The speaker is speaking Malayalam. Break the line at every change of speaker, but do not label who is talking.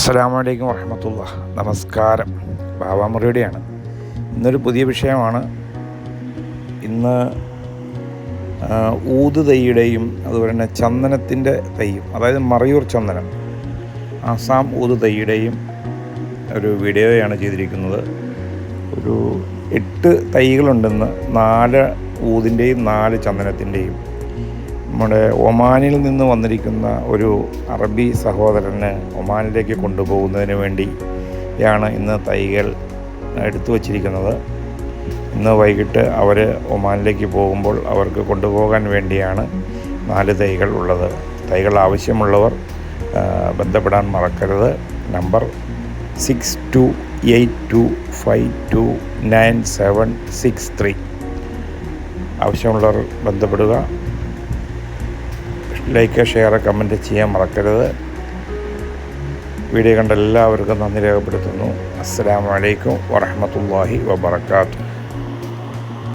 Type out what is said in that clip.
അസ്സലാമു അലൈക്കും വറഹമത്തുള്ള. നമസ്കാരം. ബാബാമുറിയുടെയാണ് ഇന്നൊരു പുതിയ വിഷയമാണ്. ഇന്ന് ഊത് തൈയുടെയും അതുപോലെ തന്നെ ചന്ദനത്തിന്റെ തൈയും അതായത് മറയൂർ ചന്ദനം ആസാം ഊത് തൈയുടെയും ഒരു വീഡിയോയാണ് ചെയ്തിരിക്കുന്നത്. ഒരു എട്ട് തൈകളുണ്ടെന്ന് നാല് ഊതിന്റെയും നാല് ചന്ദനത്തിന്റെയും നമ്മുടെ ഒമാനിൽ നിന്ന് വന്നിരിക്കുന്ന ഒരു അറബി സഹോദരന് ഒമാനിലേക്ക് കൊണ്ടുപോകുന്നതിന് വേണ്ടിയാണ് ഇന്ന് തൈകൾ എടുത്തു വച്ചിരിക്കുന്നത്. ഇന്ന് വൈകിട്ട് അവർ ഒമാനിലേക്ക് പോകുമ്പോൾ അവർക്ക് കൊണ്ടുപോകാൻ വേണ്ടിയാണ് നാല് തൈകൾ ഉള്ളത്. തൈകൾ ആവശ്യമുള്ളവർ ബന്ധപ്പെടാൻ മറക്കരുത്. Number six two eight two five two nine seven six three ആവശ്യമുള്ളവർ ബന്ധപ്പെടുക. ലൈക്ക് ഷെയർ കമന്റ് ചെയ്യാൻ മറക്കരുത്. വീഡിയോ കണ്ട എല്ലാവർക്കും നന്ദി രേഖപ്പെടുത്തുന്നു. അസ്സാം വലൈക്കും വറഹ്മത്തുള്ളാഹി വബറകാതുഹു.